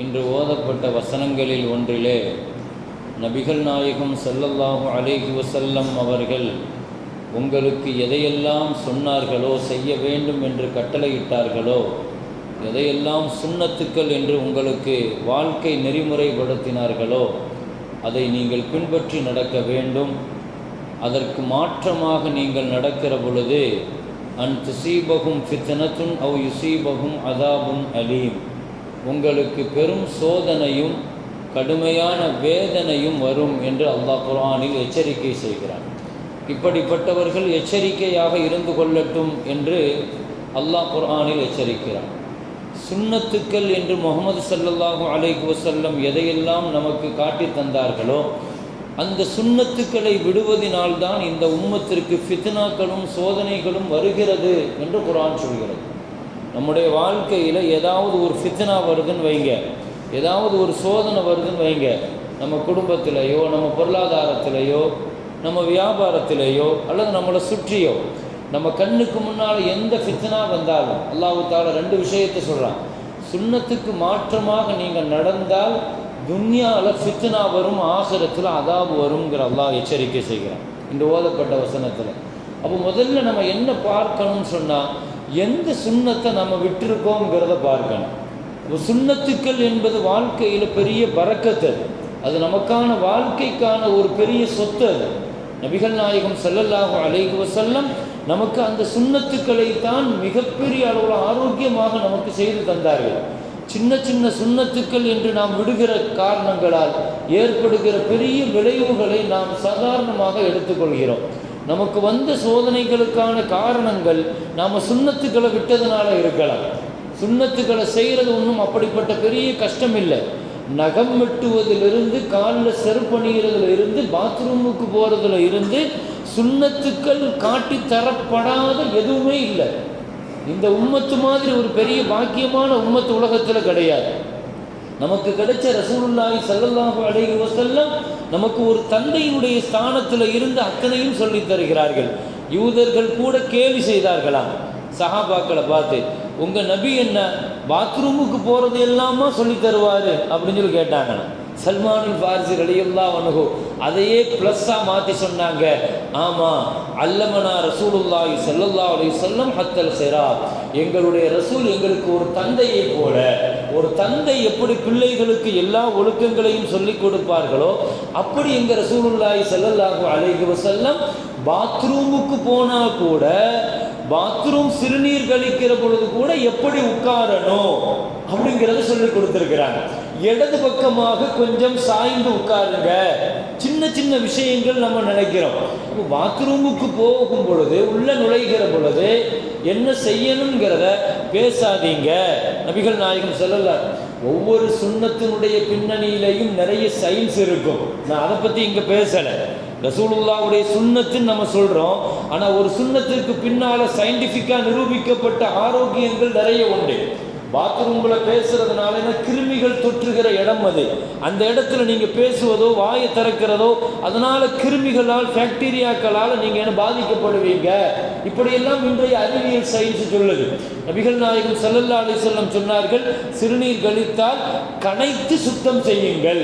இன்று ஓதப்பட்ட வசனங்களில் ஒன்றிலே நபிகள் நாயகம் ஸல்லல்லாஹு அலேஹி வசல்லம் அவர்கள் உங்களுக்கு எதையெல்லாம் சொன்னார்களோ செய்ய வேண்டும் என்று கட்டளையிட்டார்களோ எதையெல்லாம் சுண்ணத்துக்கள் என்று உங்களுக்கு வாழ்க்கை நெறிமுறைப்படுத்தினார்களோ அதை நீங்கள் பின்பற்றி நடக்க வேண்டும். அதற்கு மாற்றமாக நீங்கள் நடக்கிற பொழுது அன் துசீபகும் ஃபித்தனத்துன் அவ் யுசீபகும் அதாபுன் அலீம். உங்களுக்கு பெரும் சோதனையும் கடுமையான வேதனையும் வரும் என்று அல்லாஹ் குர்ஆனில் எச்சரிக்கை செய்கிறான். இப்படிப்பட்டவர்கள் எச்சரிக்கையாக இருந்து கொள்ளட்டும் என்று அல்லாஹ் குர்ஆனில் எச்சரிக்கிறான். சுண்ணத்துக்கள் என்று முகமது சல்லல்லாஹு அலைஹி வசல்லம் எதையெல்லாம் நமக்கு காட்டி தந்தார்களோ அந்த சுன்னத்துக்களை விடுவதினால்தான் இந்த உம்மத்திற்கு ஃபித்னாக்களும் சோதனைகளும் வருகிறது என்று குரான் சொல்கிறது. நம்முடைய வாழ்க்கையில் ஏதாவது ஒரு ஃபித்னா வருதுன்னு வைங்க. ஏதாவது ஒரு சோதனை வருதுன்னு வைங்க. நம்ம குடும்பத்திலேயோ நம்ம பொருளாதாரத்திலேயோ நம்ம வியாபாரத்திலேயோ அல்லது நம்மளை சுற்றியோ நம்ம கண்ணுக்கு முன்னால் எந்த ஃபித்னா வந்தாலும் அல்லாஹு ரெண்டு விஷயத்தை சொல்கிறான் சுன்னத்துக்கு மாற்றமாக நீங்கள் நடந்தால் துன்யாவில் ஃபித்னா வரும் ஆசிரத்தில் அதாபு வருங்கிற அல்லாஹ் எச்சரிக்கை செய்கிறான். இந்த ஓதப்பட்ட வசனத்தில். அப்போ முதல்ல நம்ம என்ன பார்க்கணும்னு சொன்னால் எந்த சுண்ணத்தை நம்ம விட்டுருக்கோங்கிறத பார்க்கணும். சுண்ணத்துக்கள் என்பது வாழ்க்கையில் பெரிய பறக்கத்து அது. அது நமக்கான வாழ்க்கைக்கான ஒரு பெரிய சொத்து அது. நபிகள் நாயகம் செல்லல்லாகும் அலைஹி செல்லம் நமக்கு அந்த சுண்ணத்துக்களை தான் மிகப்பெரிய அளவில் ஆரோக்கியமாக நமக்கு செய்து தந்தார்கள். சின்ன சின்ன சுண்ணத்துக்கள் என்று நாம் விடுகிற காரணங்களால் ஏற்படுகிற பெரிய விளைவுகளை நாம் சாதாரணமாக எடுத்துக்கொள்கிறோம். நமக்கு வந்த சோதனைகளுக்கான காரணங்கள் நாம் சுண்ணத்துக்களை விட்டதுனால இருக்கலாம். சுண்ணத்துக்களை செய்கிறது ஒன்றும் அப்படிப்பட்ட பெரிய கஷ்டம் இல்லை. நகம் வெட்டுவதிலிருந்து காலில் செருப்பணிகிறதுல இருந்து பாத்ரூமுக்கு போகிறதுல இருந்து சுண்ணத்துக்கள் காட்டி தரப்படாத எதுவுமே இல்லை. இந்த உம்மத்து மாதிரி ஒரு பெரிய பாக்கியமான உம்மத்து உலகத்தில் கிடையாது. நமக்கு கிடைச்ச ரசூலுல்லாய் சல்லல்லாஹு அலைஹி வஸல்லம் நமக்கு ஒரு தந்தையினுடைய ஸ்தானத்தில் இருந்து அத்தனையும் சொல்லித் தருகிறார்கள். யூதர்கள் கூட கேள்வி செய்தார்களாம். சஹாபாக்களை பார்த்து உங்கள் நபி என்ன பாத்ரூமுக்கு போகிறது எல்லாமா சொல்லி தருவார்? அப்படின்னு சொல்லி கேட்டாங்கண்ணா சல்மானின் ஃபாரிசி ரலியல்லா வனகோ அதையே ப்ளஸ்ஸாக மாற்றி சொன்னாங்க. ஆமாம் அல்லமனா ரசூலுல்லாஹி ஸல்லல்லாஹு அலி வஸல்லம் ஹத்தல் சிரா எங்களுடைய ரசூல் எங்களுக்கு ஒரு தந்தையை போல ஒரு தந்தை எப்படி பிள்ளைகளுக்கு எல்லா ஒழுக்கங்களையும் சொல்லிக் கொடுப்பார்களோ அப்படி எங்கள் ரசூலுல்லாஹி ஸல்லல்லாஹு அலைஹி வசல்லம் பாத்ரூமுக்கு போனால் கூட பாத்ரூம் சிறுநீர் கழிக்கிற பொழுது கூட எப்படி உட்காரணும் அப்படிங்கிறத சொல்லி கொடுத்துருக்கிறாங்க. இடது பக்கமாக கொஞ்சம் சாய்ந்து உட்காருங்க. சின்ன சின்ன விஷயங்கள் நம்ம நினைக்கிறோம். பாத்ரூமுக்கு போகும் பொழுது உள்ள நுழைகிற பொழுது என்ன செய்யணுங்கிறத பேசாதீங்க. நபிகள் நாயகம் சொல்லல ஒவ்வொரு சுண்ணத்தினுடைய பின்னணியிலையும் நிறைய சயின்ஸ் இருக்கும். நான் அதை பற்றி இங்கே பேசலை. ரசூலுல்லாவுடைய சுண்ணத்துன்னு நம்ம சொல்கிறோம் ஆனால் ஒரு சுண்ணத்திற்கு பின்னால் சயின்டிஃபிக்காக நிரூபிக்கப்பட்ட ஆரோக்கியங்கள் நிறைய உண்டு. பாத்ரூமில் பேசுறதுனால என்ன? கிருமிகள் தொற்றுகிற இடம் அது. அந்த இடத்துல நீங்கள் பேசுவதோ வாயை திறக்கிறதோ அதனால் கிருமிகளால் பாக்டீரியாக்களால் நீங்கள் என்ன பாதிக்கப்படுவீங்க? இப்படியெல்லாம் இன்றைய அறிவியல் சயின்ஸ் சொல்லுது. நபிகள் நாயகம் சல்லல்லா அலிசல்லம் சொன்னார்கள் சிறுநீர் கழித்தால் கனைத்து சுத்தம் செய்யுங்கள்.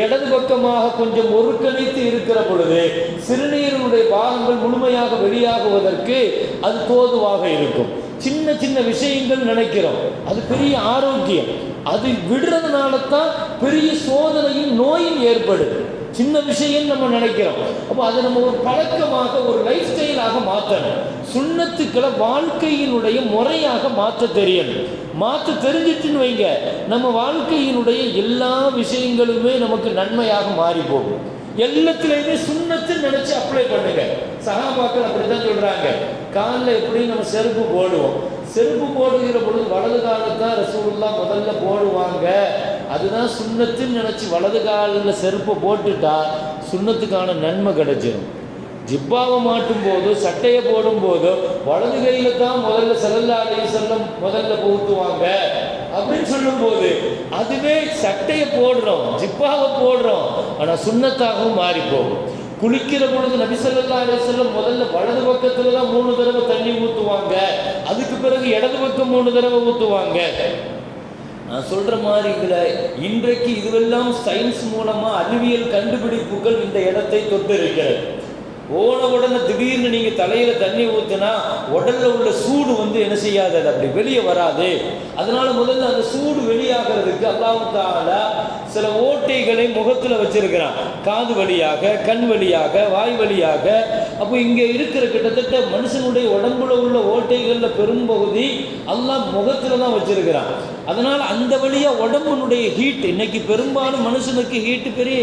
இடது பக்கமாக கொஞ்சம் ஒரு கணித்து இருக்கிற பொழுது சிறுநீருடைய பாகங்கள் முழுமையாக வெளியாகுவதற்கு அது தோதுவாக இருக்கும். சின்ன சின்ன விஷயங்கள் நினைக்கிறோம். அது பெரிய ஆரோக்கியம். அது விடுறதுனால தான் பெரிய சோதனையும் நோயும் ஏற்படுது சின்ன விஷயம் நம்ம நினைக்கிறோம். அப்போ அதை நம்ம ஒரு பழக்கமாக ஒரு லைஃப் ஸ்டைலாக மாற்றணும். சுண்ணத்துக்களை வாழ்க்கையினுடைய முறையாக மாற்ற தெரியணும். மாற்ற தெரிஞ்சிட்டுன்னு வைங்க. நம்ம வாழ்க்கையினுடைய எல்லா விஷயங்களுமே நமக்கு நன்மையாக மாறி போகும். எல்லாத்துலேயுமே சுண்ணத்து நினைச்சு அப்ளை பண்ணுங்க. சகாபாக்கள் அப்படித்தான் சொல்றாங்க. காலில் எப்படி நம்ம செருப்பு போடுவோம். செருப்பு போடுகிற பொழுது வலது காலத்தான் ரசூல்லாம் முதல்ல போடுவாங்க. அதுதான் சுண்ணத்துன்னு நினச்சி வலது காலில் செருப்பை போட்டுட்டா சுண்ணத்துக்கான நன்மை கிடைச்சிடும் ஜிப்பாவை மாட்டும் போதோ சட்டையை போடும் போதோ வலது கையில் தான் முதல்ல செல்லல்லா செல்லம் முதல்ல போட்டுவாங்க அப்படின்னு சொல்லும்போது அதுவே சட்டையை போடுறோம் ஜிப்பாவை போடுறோம் ஆனால் சுண்ணத்தாகவும் மாறி போகும் குளிக்கிற பொழுது நபி ஸல்லல்லாஹு அலைஹி முதல்ல வலது பக்கத்தில் தான் மூணு தடவை தண்ணி ஊற்றுவாங்க அதுக்கு பிறகு இடது பக்கம் மூணு தடவை ஊற்றுவாங்க நான் சொல்கிற மாதிரி இதில் இன்றைக்கு இதுவெல்லாம் சயின்ஸ் மூலமாக அறிவியல் கண்டுபிடிப்புகள் இந்த இடத்தை தொட்டு இருக்கிறது. போன உடனே திடீர்னு நீங்கள் தலையில் தண்ணி ஊற்றுனா உடலில் உள்ள சூடு வந்து என்ன செய்யாது? அது அப்படி வெளியே வராது. அதனால முதல்ல அந்த சூடு வெளியாகிறதுக்கு அல்லாஹ் சில ஓட்டைகளை முகத்தில் வச்சிருக்கிறான். காது வழியாக கண் வழியாக வாய் வழியாக அப்போ இங்கே இருக்கிற கிட்டத்தட்ட மனுஷனுடைய உடம்புல உள்ள ஓட்டைகளில் பெரும்பகுதி எல்லாம் முகத்தில் தான் வச்சிருக்கிறான். அதனால் அந்த வழியாக உடம்புனுடைய ஹீட் இன்னைக்கு பெரும்பாலும் மனுஷனுக்கு ஹீட்டு பெரிய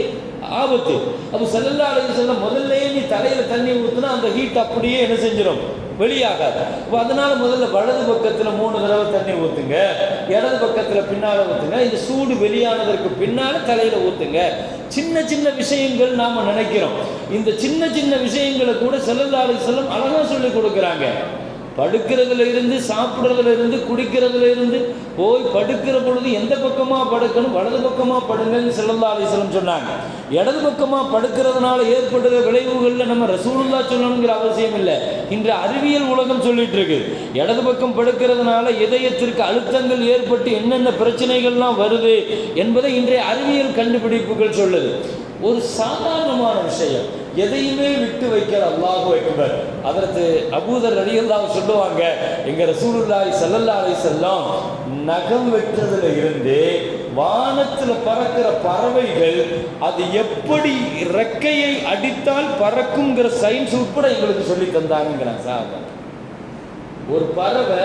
ஆபத்து. அப்போ செல்லல்லா செல்ல செல்லம் நீ தலையில் தண்ணி ஊற்றுனா அந்த ஹீட் அப்படியே என்ன செஞ்சிடும் வெளியாகாது. இப்போ அதனால் முதல்ல வலது பக்கத்தில் மூணு தடவை தண்ணி ஊற்றுங்க இடது பக்கத்தில் பின்னால் ஊற்றுங்க இந்த சூடு வெளியானதற்கு பின்னால் தலையில் ஊற்றுங்க சின்ன சின்ன விஷயங்கள் நாம நினைக்கிறோம். இந்த சின்ன சின்ன விஷயங்களை கூட செல்லல்லாறு செல்லும் செல்லம் அழகா சொல்லி கொடுக்குறாங்க. படுக்கிறதுல இருந்து சாப்பிட்றதுல இருந்து குடிக்கிறதுல இருந்து போய் படுக்கிற பொழுது எந்த பக்கமா படுக்கணும்? வலது பக்கமா படுங்கன்னு செல்லல்லா அலிஸ்லம் சொன்னாங்க. இடது பக்கமா படுக்கிறதுனால ஏற்படுற விளைவுகள்ல நம்ம ரசூலுல்லா சொல்லணுங்கிற அவசியம் இல்லை. இன்று அறிவியல் உலகம் சொல்லிட்டு இருக்கு இடது பக்கம் படுக்கிறதுனால இதயத்திற்கு அழுத்தங்கள் ஏற்பட்டு என்னென்ன பிரச்சனைகள்லாம் வருது என்பதை இன்றைய அறிவியல் கண்டுபிடிப்புகள் சொல்லுது. ஒரு சாதாரணமான விஷயம். எதையுமே விட்டு வைக்கிற அல்லாஹு அக்பர். அதற்கு அபூதர் ரலியல்லாஹு சொல்லுவாங்க எங்க ரசூலுல்லாய் ஸல்லல்லாஹு செல்லம் நகம் வெட்டுறதுல இருந்து வானத்தில் பறக்கிற பறவைகள் அது எப்படி இறக்கையை அடித்தால் பறக்குங்கிற சயின்ஸ் உட்பட எங்களுக்கு சொல்லி தந்தாங்கிறான் சார் ஒரு பறவை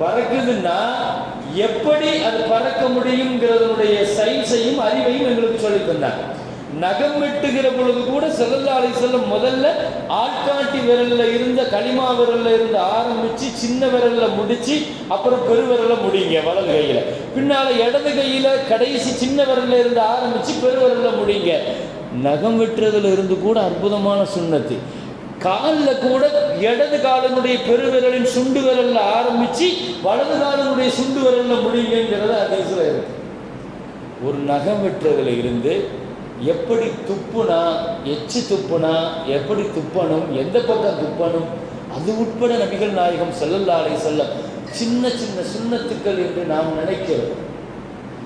பறக்குதுன்னா எப்படி அது பறக்க முடியுங்கிறதனுடைய சயின்ஸையும் அறிவையும் எங்களுக்கு சொல்லி தந்தாங்க நகம் வெட்டுகிற பொழுது கூட செல்லல்லாலை செல்லும் முதல்ல ஆட்காட்டி விரல்ல இருந்த களிமா விரல்ல இருந்து ஆரம்பிச்சு சின்ன விரல்ல முடிச்சு அப்புறம் பெருவிரல்ல முடிங்க வலது கையில. பின்னால இடது கையில கடைசி சின்ன விரல்ல இருந்து ஆரம்பிச்சு பெருவிரல்ல முடிங்க. நகம் வெட்டுறதுல இருந்து கூட அற்புதமான சுண்ணத்து. காலில் கூட இடது காலனுடைய பெருவிரலின் சுண்டு விரல்ல ஆரம்பிச்சு வலது காலனுடைய சுண்டு விரல்ல முடியுங்கிறது அதிசல இருக்கு. ஒரு நகம் வெட்டுறதுல இருந்து எப்படி துப்புனா எச்சு துப்புனா எப்படி துப்பணும் எந்த பக்கம் துப்பணும் அது உட்பட நபிகள் நாயகம் ஸல்லல்லாஹு செல்ல சின்ன சின்ன சுண்ணத்துக்கள் என்று நாம் நினைக்கிறோம்.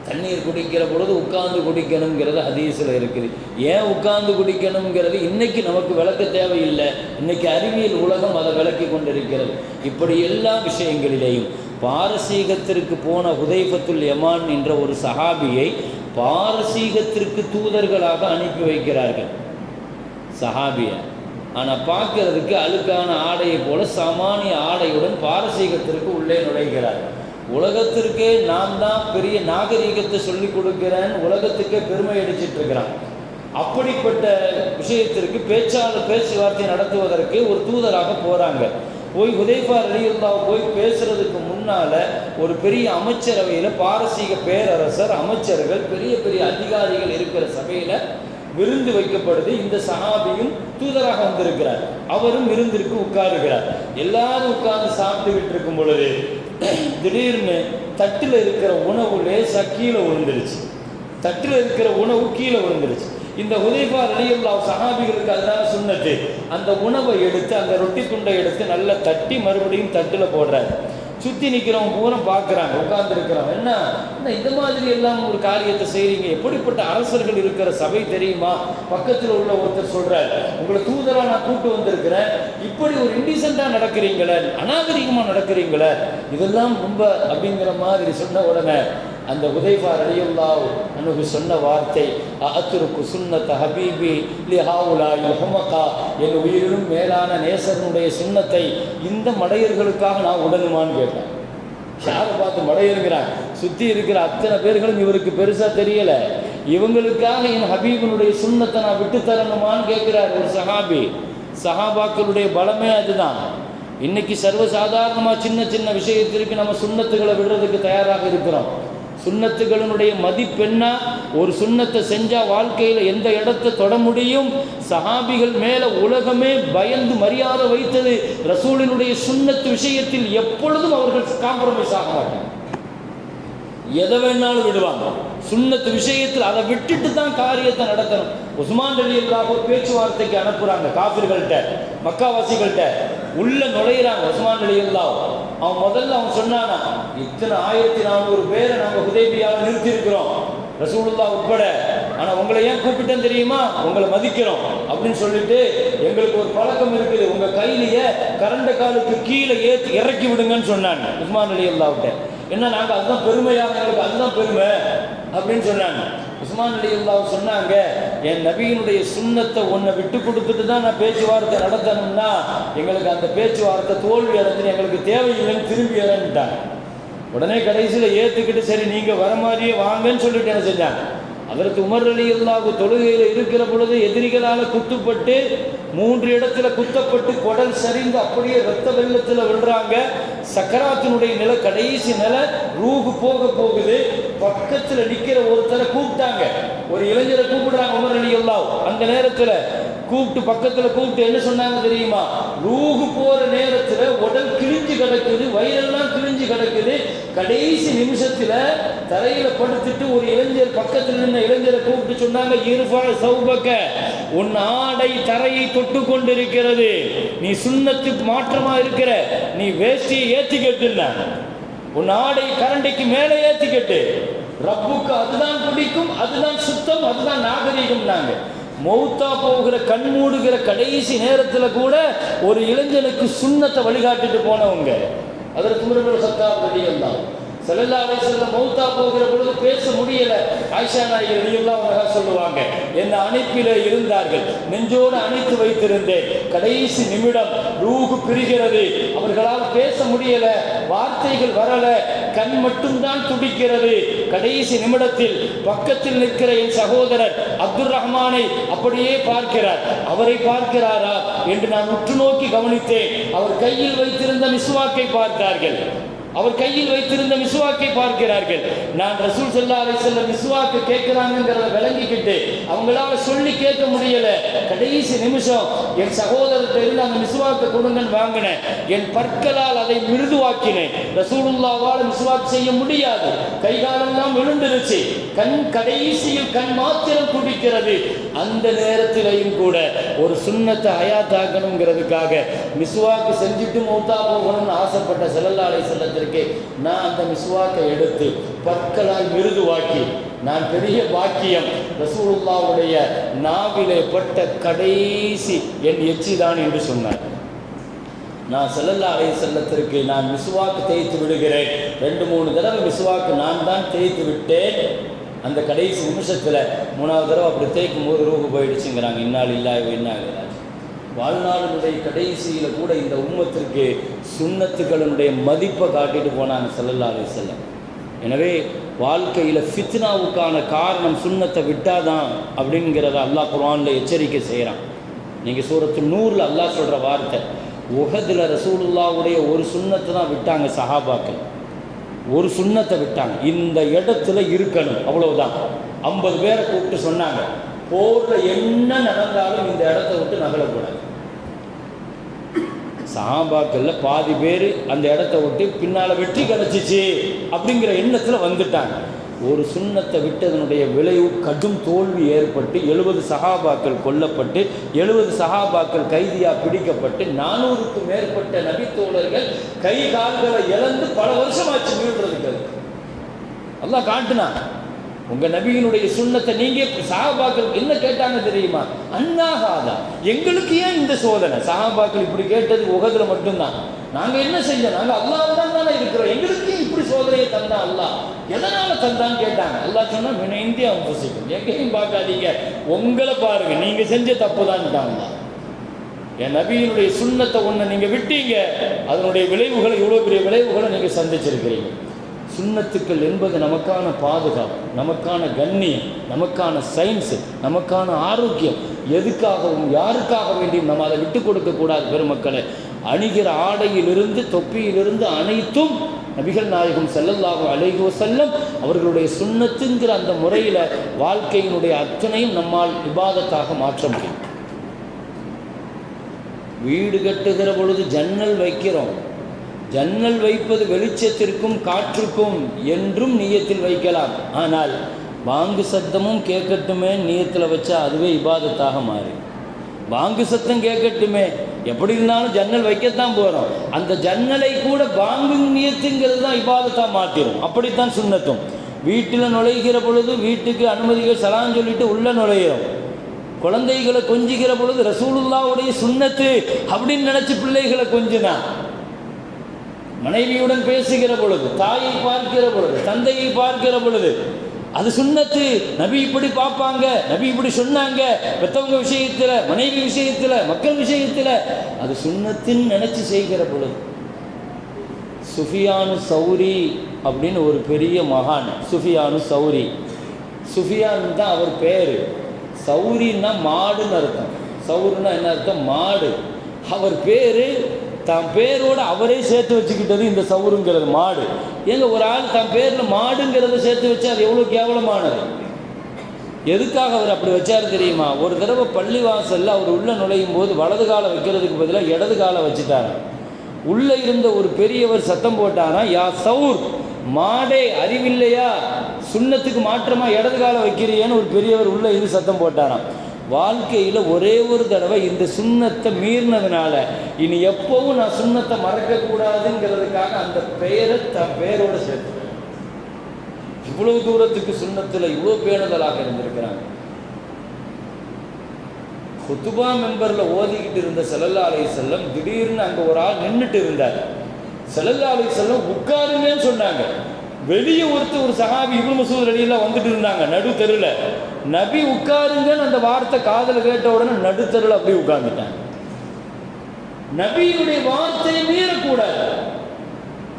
தண்ணீர் குடிக்கிற பொழுது உட்கார்ந்து குடிக்கணுங்கிறது ஹதீஸில் இருக்குது. ஏன் உட்கார்ந்து குடிக்கணுங்கிறது இன்னைக்கு நமக்கு விளக்க தேவையில்லை. இன்னைக்கு அறிவியல் உலகம் அதை விளக்கி கொண்டிருக்கிறது. இப்படி எல்லா விஷயங்களிலேயும் பாரசீகத்திற்கு போன ஹுதைஃபத்துல் யமான் என்ற ஒரு சஹாபியை பாரசீகத்திற்கு தூதர்களாக அனுப்பி வைக்கிறார்கள். சஹாபியை ஆனால் பார்க்கறதுக்கு அழுக்கான ஆடையை போல சாமானிய ஆடையுடன் பாரசீகத்திற்கு உள்ளே நுழைகிறார். உலகத்திற்கே நான் தான் பெரிய நாகரீகத்தை சொல்லிக் கொடுக்கிறேன் உலகத்துக்கே பெருமை அடிச்சிட்டு இருக்கிறான். அப்படிப்பட்ட விஷயத்திற்கு பேச்சாளர் பேச்சுவார்த்தை நடத்துவதற்கு ஒரு தூதராக போறாங்க. போய் உதய்பா ரலியுல்லாவை போய் பேசுறதுக்கு முன்னால ஒரு பெரிய அமைச்சரவையில் பாரசீக பேரரசர் அமைச்சர்கள் பெரிய பெரிய அதிகாரிகள் இருக்கிற சபையில விருந்து வைக்கப்படுது. இந்த சஹாபியும் தூதராக வந்திருக்கிறார். அவரும் விருந்திற்கு உட்காருகிறார். எல்லாரும் உட்கார்ந்து சாப்பிட்டுக்கிட்டு இருக்கும் பொழுது திடீர்னு தட்டில் இருக்கிற உணவு லேசாக கீழே விழுந்துருச்சு. தட்டில் இருக்கிற உணவு கீழே விழுந்துருச்சு. இந்த உதயபா அலியுல்லா சஹாபிகளுக்கு அதுதான் சுண்ணத்து அந்த உணவை எடுத்து அந்த ரொட்டி துண்டை எடுத்து நல்லா தட்டி மறுபடியும் தட்டில் போடுறாரு. சுற்றி நிற்கிறவங்க பூரம் பார்க்குறாங்க உட்கார்ந்துருக்கிறவங்க. என்ன? என்ன இந்த மாதிரி எல்லாம் ஒரு காரியத்தை செய்கிறீங்க எப்படிப்பட்ட அரசர்கள் இருக்கிற சபை தெரியுமா? பக்கத்தில் உள்ள ஒருத்தர் சொல்கிறார் உங்களை தூதராக நான் கூட்டு வந்திருக்கிறேன். இப்படி ஒரு இண்டிசெண்டாக நடக்கிறீங்களே அநாகரிகமாக நடக்கிறீங்களே இதெல்லாம் ரொம்ப அப்படிங்கிற மாதிரி சொன்ன உடனே அந்த உதைபா ரலியுல்லா அனுகு சொன்ன வார்த்தை அத்துருக்கு சுன்னத்த ஹபீபி லி ஹாவுலா என் உயிரிலும் மேலான நேசனுடைய சுண்ணத்தை இந்த மடையர்களுக்காக நான் உடனுமான்னு கேட்டேன். யாரை பார்த்து மடையருங்கிறான் சுற்றி இருக்கிற அத்தனை பேர்களும் இவருக்கு பெருசாக தெரியல. இவங்களுக்காக என் ஹபீபனுடைய சுண்ணத்தை நான் விட்டு தரணுமான்னு கேட்கிறார் ஒரு சஹாபி. சஹாபாக்களுடைய பலமே அதுதான். இன்னைக்கு சர்வசாதாரணமாக சின்ன சின்ன விஷயத்திற்கு நம்ம சுண்ணத்துகளை விடுறதுக்கு தயாராக இருக்கிறோம். சுண்ணத்துகளினுடைய மதிப்பெண்ணா ஒரு சுண்ணத்தை செஞ்சால் வாழ்க்கையில் எந்த இடத்தை தொட முடியும்? சஹாபிகள் மேலே உலகமே பயந்து மரியாதை வைத்தது. ரசூலினுடைய சுண்ணத்து விஷயத்தில் எப்பொழுதும் அவர்கள் காம்ப்ரமைஸ் ஆக மாட்டாங்க. எதை வேணாலும் விடுவாங்க. சுண்ணத்து விஷயத்தில் அதை விட்டுட்டு தான் காரியத்தை நடத்தணும். உஸ்மான் அலி அல்லாஹ் ஒரு பேச்சுவார்த்தைக்கு அனுப்புறாங்க காபிர்கள்ட்ட மக்காவாசிகள்கிட்ட உள்ள நுழையிறாங்க உஸ்மான் அலி அல்லாஹ் அவன் முதல்ல அவன் சொன்னானா இத்தனை ஆயிரத்தி நானூறு பேரை நாங்கள் உதவியால் நிறுத்தியிருக்கிறோம். ரசூலுல்லா உட்பட. ஆனா உங்களை ஏன் கூப்பிட்டேன் தெரியுமா? உங்களை மதிக்கிறோம் அப்படின்னு சொல்லிட்டு எங்களுக்கு ஒரு பழக்கம் இருக்குது. உங்க கையிலேயே கரண்ட காலுக்கு கீழே ஏற்றி இறக்கி விடுங்கன்னு சொன்னாங்க. உஸ்மான் அலி அல்லாவிட்ட என்ன நாங்கள் அதுதான் பெருமையாக எங்களுக்கு அதுதான் பெருமை அப்படின்னு சொன்னாங்க. உஸ்மான் அலி சொன்னாங்க என் நபியினுடைய சுண்ணத்தை ஒன்றை விட்டு கொடுத்துட்டு தான் நான் பேச்சுவார்த்தை நடத்தணும்னா எங்களுக்கு அந்த பேச்சுவார்த்தை தோல்வி அடைஞ்சு எங்களுக்கு தேவையில்லைன்னு திரும்பி இறந்துட்டாங்க. உடனே கடைசியில் ஏற்றுக்கிட்டு சரி நீங்கள் வர மாதிரியே வாங்கன்னு சொல்லிட்டு என்ன செஞ்சாங்க. அதற்கு உமர் அலி தொழுகையில் இருக்கிற பொழுது எதிரிகளால் குத்துப்பட்டு மூன்று இடத்துல குத்தப்பட்டு குடல் சரிந்து அப்படியே ரத்த வெள்ளத்தில் விழுறாங்க. சக்கராத்தினுடைய நிலை கடைசி நிலை ரூகு போக போகுது. பக்கத்தில் நிற்கிற ஒருத்தரை கூப்பிட்டாங்க. ஒரு இளைஞரை கூப்பிடுறாங்க உமர் அலி அல்லாஹ் அந்த நேரத்தில் கூப்பிட்டு பக்கத்தில் கூப்பிட்டு என்ன சொன்னாங்க தெரியுமா? ரூகு போகிற நேரத்தில் உடல் கிழிஞ்சு கிடக்குது வயிறெல்லாம் கிழிஞ்சு கிடக்குது. கடைசி நிமிஷத்தில் தரையில் படுத்துட்டு ஒரு இளைஞர் பக்கத்தில் நின்ன இளைஞரை கூப்பிட்டு சொன்னாங்க இருபால் சௌபக்க. உன் ஆடை தரையை தொட்டு கொண்டிருக்கிறது. நீ சுண்ணத்துக்கு மாற்றமா இருக்கிற. நீ வேஷ்டியை ஏத்திக்கட்டுன்னா உன் ஆடை கரண்டைக்கு மேலே ஏத்திக்கட்டு. ரப்புக்கு அதுதான் பிடிக்கும் அதுதான் சுத்தம் அதுதான் நாகரீகம் நாங்க. மௌத்தா போகிற கண் மூடுகிற கடைசி நேரத்தில் கூட ஒரு இளைஞனுக்கு சுண்ணத்தை வழிகாட்டிட்டு போனவங்க. அதற்கு துமரபுர சத்தா வெளியம் தான் செல்லல்லா அலைசல்ல மௌத்தா போகிற பொழுது பேச முடியல. ஆயிஷா நாயகி வெளியெல்லாம் அழகா சொல்லுவாங்க என்ன அனுப்பில இருந்தார்கள் நெஞ்சோடு அணைத்து வைத்திருந்தேன். கடைசி நிமிடம் ரூகு பிரிகிறது. அவர்களால் பேச முடியல வார்த்தைகள் வரல கண் மட்டும்தான் துடிக்கிறது. கடைசி நிமிடத்தில் பக்கத்தில் நிற்கிற என் சகோதரர் அப்துல் ரஹ்மானை அப்படியே பார்க்கிறார். அவரை பார்க்கிறாரா? என்று நான் உற்று நோக்கி கவனித்தேன். அவர் கையில் வைத்திருந்த மிஸ்வாக்கை பார்த்தார்கள். அவர் கையில் வைத்திருந்த மிசுவாக்கை பார்க்கிறார்கள். நான் ரசூல் சல்லா செல்ல மிசுவாக்கு கேட்கிறாங்கிறத விளங்கிக்கிட்டு அவங்களால சொல்லி கேட்க முடியல. கடைசி நிமிஷம் என் சகோதரர்கிட்ட இருந்து அந்த மிசுவாக்கை கொடுங்கன்னு வாங்கினேன். என் பற்களால் அதை மிருதுவாக்கினேன். ரசூலுல்லாவால் மிசுவாக் செய்ய முடியாது. கைகாலெல்லாம் விழுந்துருச்சு. கண் கடைசியில் கண் மாத்திரம் துடிக்கிறது அந்த நேரத்திலையும் கூட ஒரு சுண்ணத்தை அயாத்தாக்கணுங்கிறதுக்காக மிசுவாக்கு செஞ்சுட்டு மூத்தா போகணும்னு ஆசைப்பட்ட செல்லல்லாலை செல்லத்திற்கு நான் அந்த மிசுவாக்கை எடுத்து பற்களால் மிருதுவாக்கி நான் பெரிய பாக்கியம். ரசூலுல்லாவுடைய நாவிலே பட்ட கடைசி என் எச்சிதான் என்று சொன்னார். நான் செல்லல்லா அலை செல்லத்திற்கு நான் மிசுவாக்கு தேய்த்து விடுகிறேன். ரெண்டு மூணு தடவை மிசுவாக்கு நான் தான் தேய்த்து விட்டேன். அந்த கடைசி நிமிஷத்தில் மூணாவது தடவை அப்படி தேய்க்கும் போது ரூபு போயிடுச்சுங்கிறாங்க. இன்னால் இல்லாத இன்னாகிறார் வாழ்நாளினுடைய கடைசியில் கூட இந்த உம்மத்திற்கு சுண்ணத்துக்களினுடைய மதிப்பை காட்டிட்டு போனாங்க செல்லல்லா அலை செல்லம் எனவே வாழ்க்கையில் ஃபித்னாவுக்கான காரணம் சுண்ணத்தை விட்டாதான் அப்படிங்கிறத அல்லாஹ் குர்ஆன்ல எச்சரிக்கை செய்கிறான் நீங்கள் சூரத்து நூறில் அல்லாஹ் சொல்கிற வார்த்தை உகதில் ரசூலுல்லாவுடைய ஒரு சுண்ணத்தை தான் விட்டாங்க சஹாபாக்கள். ஒரு சுண்ணத்தை விட்டாங்க. இந்த இடத்துல இருக்கணும் அவ்வளவுதான். ஐம்பது பேரை கூப்பிட்டு சொன்னாங்க. போரில் என்ன நடந்தாலும் இந்த இடத்த விட்டு நகலக்கூடாது சஹாபாக்கள்ல பாதி பேர் அந்த இடத்த விட்டு பின்னால் வெற்றி கிடச்சிச்சு அப்படிங்கிற எண்ணத்தில் வந்துட்டாங்க. ஒரு சுண்ணத்தை விட்டதனுடைய விளைவு கடும் தோல்வி ஏற்பட்டு எழுபது சகாபாக்கள் கொல்லப்பட்டு எழுபது சகாபாக்கள் கைதியாக பிடிக்கப்பட்டு நானூறுக்கும் மேற்பட்ட நபித்தோழர்கள் கை கால்களை இழந்து பல வருஷமாச்சு மீள்றதுக்கு அதெல்லாம் அல்லாஹ் காட்டுனான். உங்க நபியினுடைய சுண்ணத்தை நீங்க சஹாபாக்கள் என்ன கேட்டாங்க தெரியுமா? அண்ணாகாதா எங்களுக்கு ஏன் இந்த சோதனை? சஹாபாக்கள் இப்படி கேட்டது உகதுல மட்டும்தான். நாங்க என்ன செஞ்சோம் நாங்க அல்லாஹ் தானே இருக்கிறோம். எங்களுக்கு இப்படி சோதனையை தந்தா அல்லா எதனால தந்தான்னு கேட்டாங்க. அல்லா சொன்னா மின இந்தியா புசிக்கும் எங்கேயும் பார்க்காதீங்க. உங்களை பாருங்க. நீங்க செஞ்ச தப்பு தான் என் நபியினுடைய சுண்ணத்தை ஒன்று நீங்கள் விட்டீங்க. அதனுடைய விளைவுகளை இவ்வளோ பெரிய விளைவுகளை நீங்கள் சந்திச்சிருக்கிறீங்க. சுண்ணத்துக்கள் என்பது நமக்கான பாதுகாப்பு நமக்கான கண்ணியம் நமக்கான சயின்ஸு நமக்கான ஆரோக்கியம். எதுக்காகவும் யாருக்காக வேண்டியும் நம்ம அதை விட்டு கொடுக்கக்கூடாது பெருமக்களை. அணிகிற ஆடையிலிருந்து தொப்பியிலிருந்து அனைத்தும் நபிகள் நாயகம் செல்லல்லாகும் அழைகோ செல்லம் அவர்களுடைய சுண்ணத்துங்கிற அந்த முறையில் வாழ்க்கையினுடைய அத்தனையும் நம்மால் விவாதத்தாக மாற்ற முடியும். வீடு கட்டுகிற பொழுது ஜன்னல் வைக்கிறோம். ஜன்னல் வைப்பது வெளிச்சத்திற்கும் காற்றுக்கும் என்றும் நீயத்தில் வைக்கலாம். ஆனால் வாங்கு சத்தமும் கேட்கட்டுமே நீயத்தில் வச்சா அதுவே இபாதத்தாக மாறி. பாங்கு சத்தம் கேட்கட்டுமே. எப்படி இருந்தாலும் ஜன்னல் வைக்கத்தான் போகிறோம் அந்த ஜன்னலை கூட வாங்கு நீயத்துங்கிறது தான் இபாதத்தாக மாற்றிடும் அப்படித்தான் சுண்ணத்தும். வீட்டில் நுழைகிற பொழுது வீட்டுக்கு அனுமதிகள் சலான்னு சொல்லிட்டு உள்ளே நுழையிறோம். குழந்தைகளை கொஞ்சிக்கிற பொழுது ரசூலுல்லாவுடைய சுண்ணத்து அப்படின்னு நினச்சி பிள்ளைகளை கொஞ்சினா மனைவியுடன் பேசுகிற பொழுது தாயை பார்க்கிற பொழுது தந்தையை பார்க்கிற பொழுது அது சுண்ணத்து. நபி இப்படி பார்ப்பாங்க நபி இப்படி சொன்னாங்க. பெத்தவங்க விஷயத்தில் மனைவி விஷயத்தில் மக்கள் விஷயத்தில் அது சுண்ணத்தின்னு நினச்சி செய்கிற பொழுது. சுஃபியானு சௌரி அப்படின்னு ஒரு பெரிய மகான் சுஃபியானு சௌரி. சுஃபியான் தான் அவர் பேர். சௌரின்னா மாடுன்னு அர்த்தம். சௌருன்னா என்ன அர்த்தம்? மாடு. அவர் பேர் தன் பேரோடு அவரே சேர்த்து வச்சுக்கிட்டது இந்த சவுருங்கிறது மாடு. ஏங்க ஒரு ஆள் தன் பேரில் மாடுங்கிறத சேர்த்து வச்சு அது எவ்வளோ கேவலமானது? எதுக்காக அவர் அப்படி வச்சார் தெரியுமா? ஒரு தடவை பள்ளி வாசலில் அவர் உள்ள நுழையும் போது வலது காலை வைக்கிறதுக்கு பதிலாக இடது காலை வச்சுட்டாரு. உள்ள இருந்த ஒரு பெரியவர் சத்தம் போட்டாரா யா சவுர் மாடே அறிவில்லையா? சுண்ணத்துக்கு மாற்றமா இடது காலை வைக்கிறியேன்னு ஒரு பெரியவர் உள்ள இருந்து சத்தம் போட்டாராம். வாழ்க்கையில் ஒரே ஒரு தடவை இந்த சுண்ணத்தை மீறினதுனால இனி எப்போவும் நான் சுண்ணத்தை மறக்கக்கூடாதுங்கிறதுக்காக அந்த பெயரை தன் பெயரோட சேர்த்து. இவ்வளவு தூரத்துக்கு சுண்ணத்தில் இவ்வளோ பேணுதலாக இருந்திருக்கிறாங்க. குத்துபா மெம்பரில் ஓதிக்கிட்டு இருந்த செல்லல்லா அலை செல்லம் திடீர்னு அங்கே ஒரு ஆள் நின்றுட்டு இருந்தார். செல்லல்லா அலை செல்லம் உட்காருங்கன்னு சொன்னாங்க. வெளியே ஒருத்தர் ஒரு சகாபி இவ்வளோ மசூத் அலியெல்லாம் வந்துட்டு இருந்தாங்க நடு தெருவில் நபி உட்காருங்கன்னு அந்த வார்த்தை காதில் கேட்ட உடனே நடுத்தருள் அப்படியே உட்கார்ந்துட்டாங்க. நபியுடைய வார்த்தையை மீறக்கூடாது.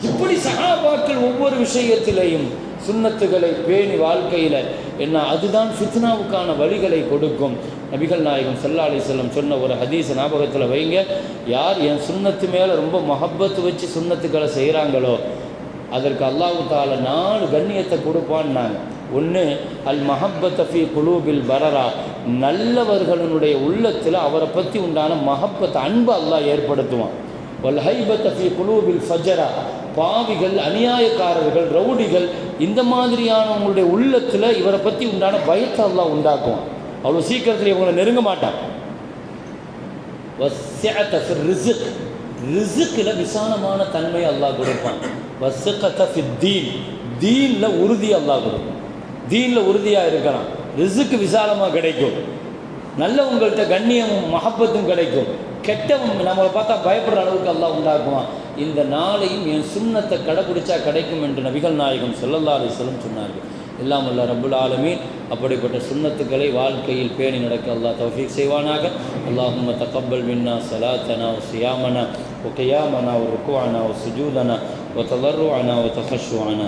இப்படி சகாபாக்கள் ஒவ்வொரு விஷயத்திலையும் சுண்ணத்துகளை பேணி வாழ்க்கையில் என்ன அதுதான் ஃபித்னாவுக்கான வழிகளை கொடுக்கும். நபிகள் நாயகம் சல்லா அலி செல்லம் சொன்ன ஒரு ஹதீஸ் ஞாபகத்தில் வைங்க. யார் என் சுண்ணத்து மேலே ரொம்ப மஹப்பத்து வச்சு சுண்ணத்துக்களை செய்கிறாங்களோ அதற்கு அல்லாஹு தால நாலு கண்ணியத்தை கொடுப்பான்னாங்க. ஒன்று அல் மஹப்பத்தஃபி குலூபில் பரரா. நல்லவர்களுடைய உள்ளத்தில் அவரை பற்றி உண்டான மஹப்பத் அன்பு அல்லாஹ் ஏற்படுத்துவான். வல் ஹைபத்தஃபி குலூபில் ஃபஜரா. பாவிகள் அநியாயக்காரர்கள் ரவுடிகள் இந்த மாதிரியானவங்களுடைய உள்ளத்தில் இவரை பற்றி உண்டான பயத்தை அல்லாஹ் உண்டாக்குவான். அவ்வளோ சீக்கிரத்தில் இவங்களை நெருங்க மாட்டான். வஸ்ஸஅத ஃபிர் விசாலமான தன்மை அல்லாஹ் கொடுப்பான். வஸ்ஸகத ஃபித் தீன். தீனில் உறுதி அல்லாஹ் கொடுப்பான். தீனில் உறுதியாக இருக்கலாம். ரிசுக்கு விசாலமாக கிடைக்கும். நல்லவங்கள்ட்ட கண்ணியமும் மகப்பத்தும் கிடைக்கும். கெட்டவும் நம்மளை பார்த்தா பயப்படுற அளவுக்கு எல்லாம் உண்டாக்குவான். இந்த நாளையும் என் சுண்ணத்தை கடைபிடிச்சா கிடைக்கும் என்று நபிகள் நாயகம் செல்லல்லா அலிஸ்லம் சொன்னார்கள். எல்லாம் அல்ல ரபுல் ஆலமீன். அப்படிப்பட்ட சுண்ணத்துக்களை வாழ்க்கையில் பேணி நடக்க அல்லா தௌஃபீக் செய்வானாக. அல்லாஹும் தகப்பல் மின்னா சலாத்தனா ஒ சியாமனா ஒ ஒரு ருக்குவானா ஒரு சுஜூதனா ஒ தவறுவானா ஒரு தஹஷுவானா